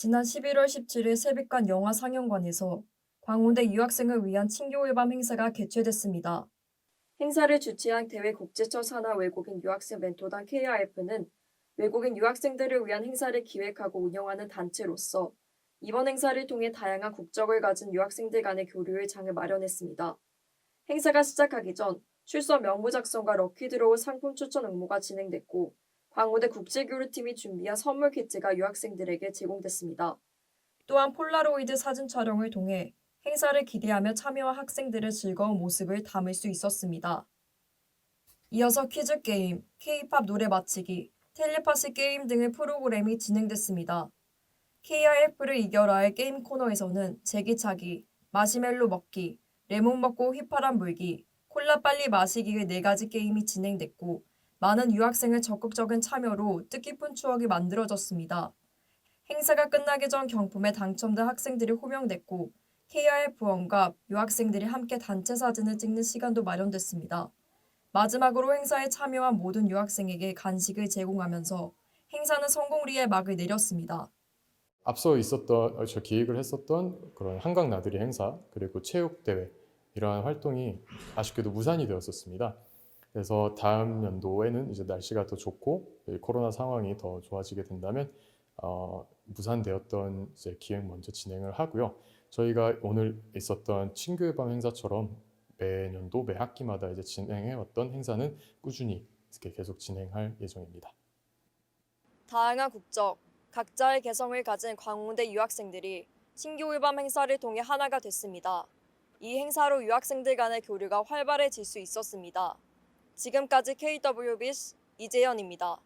지난 11월 17일 새벽간 영화 상영관에서 광운대 유학생을 위한 친교일밤 행사가 개최됐습니다. 행사를 주최한 대외 국제처 산하 외국인 유학생 멘토단 KRF는 외국인 유학생들을 위한 행사를 기획하고 운영하는 단체로서 이번 행사를 통해 다양한 국적을 가진 유학생들 간의 교류의 장을 마련했습니다. 행사가 시작하기 전 출서 명부 작성과 럭키드로우 상품 추천 응모가 진행됐고 광우대 국제교류팀이 준비한 선물 키트가 유학생들에게 제공됐습니다. 또한 폴라로이드 사진 촬영을 통해 행사를 기대하며 참여한 학생들의 즐거운 모습을 담을 수 있었습니다. 이어서 퀴즈 게임, K-팝 노래 맞히기, 텔레파시 게임 등의 프로그램이 진행됐습니다. KRF를 이겨라의 게임 코너에서는 제기차기, 마시멜로 먹기, 레몬 먹고 휘파람 불기, 콜라 빨리 마시기의 네 가지 게임이 진행됐고 많은 유학생의 적극적인 참여로 뜻깊은 추억이 만들어졌습니다. 행사가 끝나기 전 경품에 당첨된 학생들이 호명됐고 KRF원과 유학생들이 함께 단체 사진을 찍는 시간도 마련됐습니다. 마지막으로 행사에 참여한 모든 유학생에게 간식을 제공하면서 행사는 성공리에 막을 내렸습니다. 앞서 있었던 어, 저 기획을 했었던 그런 한강 나들이 행사 그리고 체육 대회 이러한 활동이 아쉽게도 무산이 되었었습니다. 그래서 다음 연도에는 이제 날씨가 더 좋고 이 코로나 상황이 더 좋아지게 된다면 어, 무산되었던 이제 기획 먼저 진행을 하고요. 저희가 오늘 있었던 친교일밤 행사처럼 매년도 매 학기마다 이제 진행해 왔던 행사는 꾸준히 이렇게 계속 진행할 예정입니다. 다양한 국적, 각자의 개성을 가진 광운대 유학생들이 신교일밤 행사를 통해 하나가 됐습니다. 이 행사로 유학생들 간의 교류가 활발해질 수 있었습니다. 지금까지 KWBS 이재현입니다.